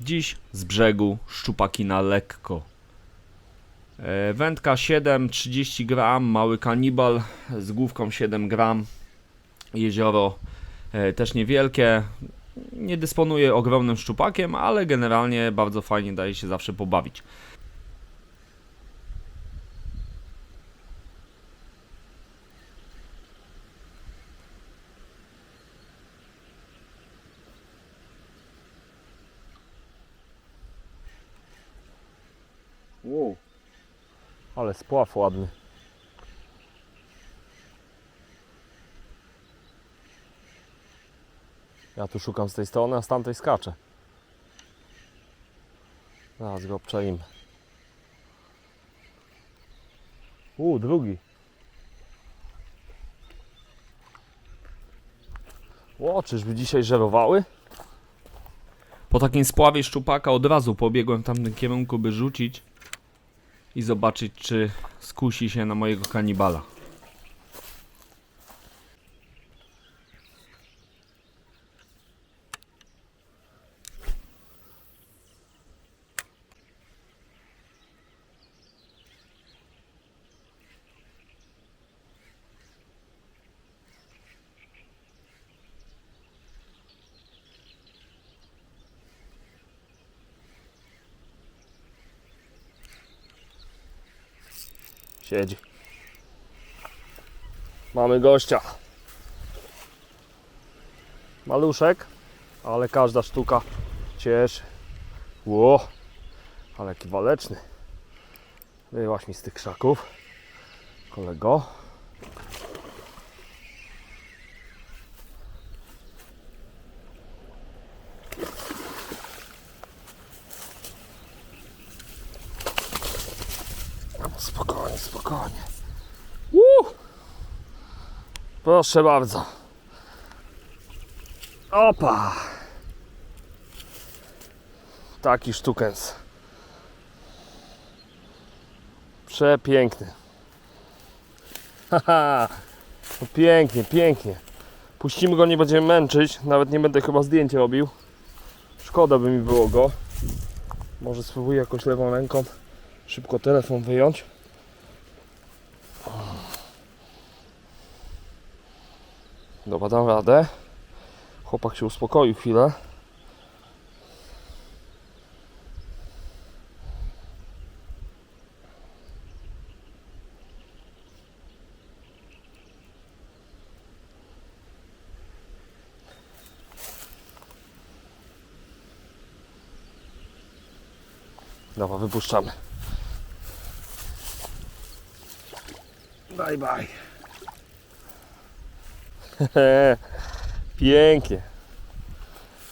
Dziś z brzegu szczupaki na lekko. E, Wędka 7,30 gram, mały kanibal z główką 7 gram. Jezioro e, też niewielkie. Nie dysponuję ogromnym szczupakiem, ale generalnie bardzo fajnie daje się zawsze pobawić. Wow. Ale spław ładny. Ja tu szukam z tej strony, a z tamtej skaczę. Zaraz go obczaimy. U, drugi. O, czyżby dzisiaj żerowały? Po takim spławie szczupaka od razu pobiegłem w tamtym kierunku, by rzucić i zobaczyć, czy skusi się na mojego kanibala. Siedzi. Mamy gościa. Maluszek, ale każda sztuka cieszy. Ło, ale jaki waleczny. Wyłaś mi z tych krzaków. Kolego. Spokojnie. Uh! Proszę bardzo. Opa! Taki sztukens. Przepiękny. Haha! No pięknie, pięknie. Puścimy go, nie będziemy męczyć. Nawet nie będę chyba zdjęcia robił. Szkoda by mi było go. Może spróbuję jakoś lewą ręką szybko telefon wyjąć. Dobra, dam radę. Chłopak się uspokoił chwilę. Dobra, wypuszczamy. Bye bye. Pięknie.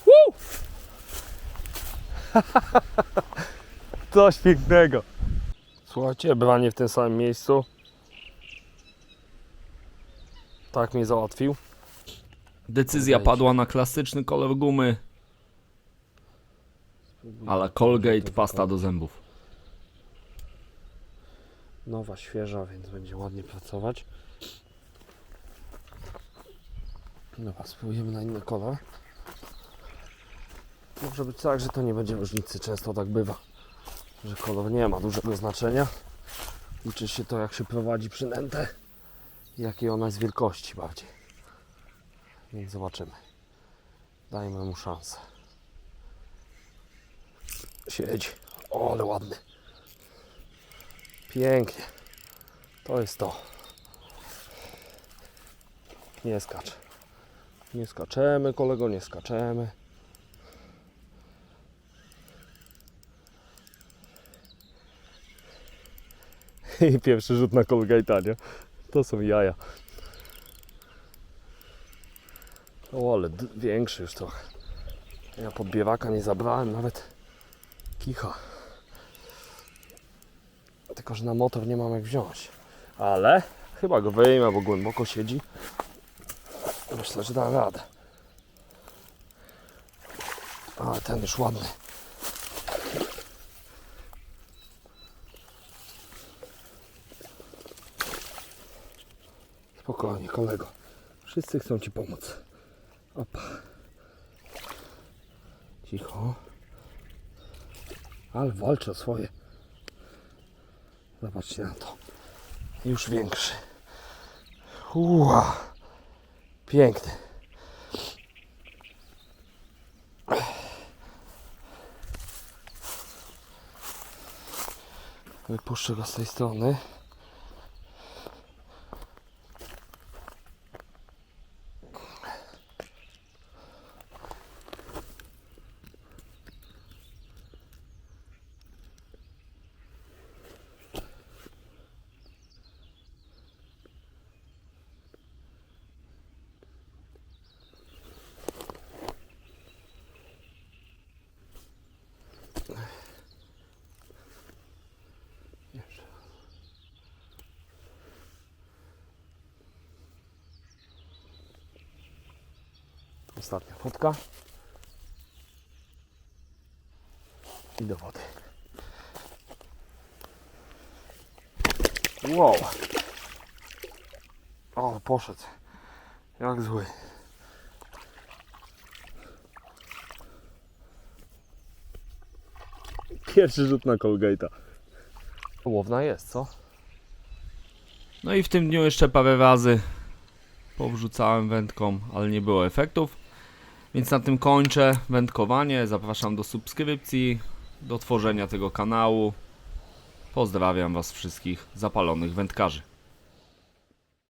Woo! Coś pięknego. Słuchajcie, branie w tym samym miejscu. Tak mnie załatwił. Decyzja padła na klasyczny kolor gumy, ale Colgate pasta do zębów. Nowa, świeża, więc będzie ładnie pracować. Dobra, spróbujemy na inny kolor. Może być tak, że to nie będzie różnicy. Często tak bywa, że kolor nie ma dużego znaczenia. Liczy się to, jak się prowadzi przynętę jakiej ona jest wielkości bardziej. Więc zobaczymy. Dajmy mu szansę. Siedź. O, ale ładny. Pięknie. To jest to. Nie skacz. Nie skaczemy, kolego, nie skaczemy. I pierwszy rzut na Colgate'a, nie? To są jaja. O, ale większy już trochę. Ja podbiewaka nie zabrałem, nawet kicha. Tylko, że na motor nie mam jak wziąć. Ale chyba go wyjmę, bo głęboko siedzi. Myślę, że da radę. Ale ten już ładny. Spokojnie, kolego. Wszyscy chcą Ci pomóc. Opa. Cicho. Ale walczy o swoje. Zobaczcie na to. Już większy. Uła. Piękny. Wypuszczę go z tej strony. Ostatnia fotka. I do wody. Wow. O, poszedł. Jak zły. Pierwszy rzut na Colgate'a. Łowna jest, co? No i w tym dniu jeszcze parę razy powrzucałem wędką, ale nie było efektów. Więc na tym kończę wędkowanie. Zapraszam do subskrypcji, do tworzenia tego kanału. Pozdrawiam Was wszystkich zapalonych wędkarzy.